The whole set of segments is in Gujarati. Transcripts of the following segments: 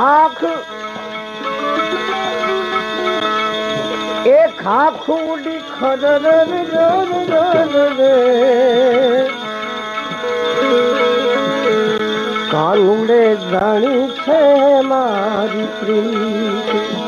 ખાખ. એ ખાખુડી ખદર કાનુડે જાણી છે મારી પ્રીત.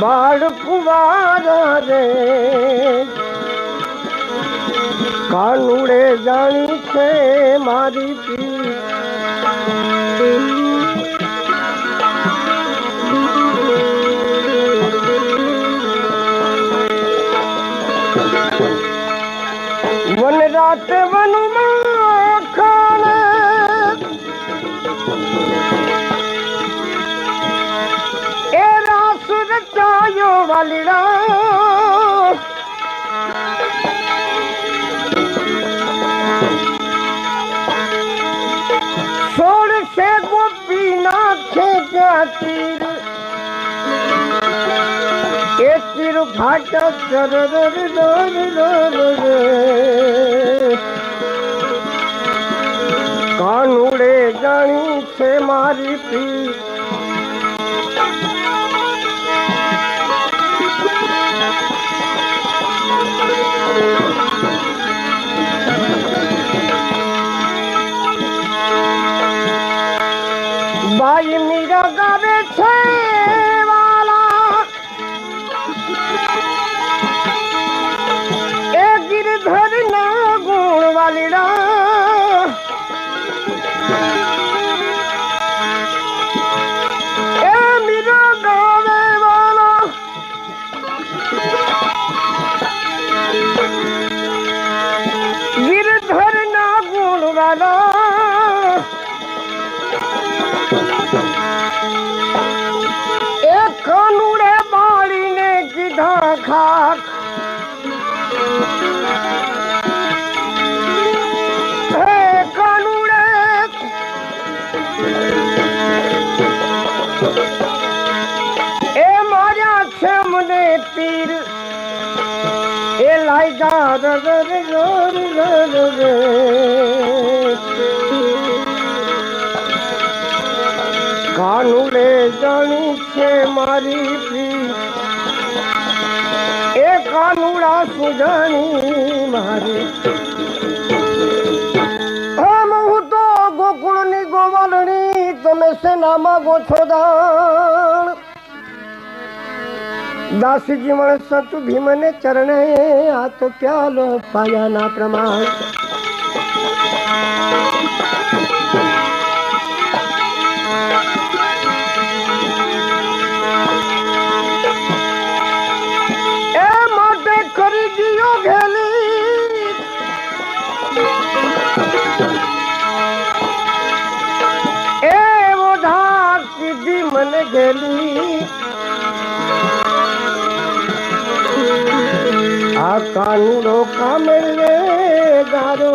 બાળ કુવારા રે કાનુડે જાણી છે મારી પ્રીત વન રાત વનમાં રાસ રચાયો વાલીડા સોળ છે ગોપી નાખે ત્યાં તીર એ તીર ફાટ કાનુડે જાણી છે મારી પી Woo! খান এ মারা সামনে তীর। এ লাইগা কানুলে জানিছে মারি প্রিয়। કાનુડે સુજાણી મારી. આમ હું તો ગોકુળની ગોવાલણી તમે સેના માગો છો દાણ. દાસજી મળે સતુ ભીમને ચરણે આ તો પ્યાલો પાયાના પ્રમાણ. મને ગેલી. આ કાનુડો કામે ગારો.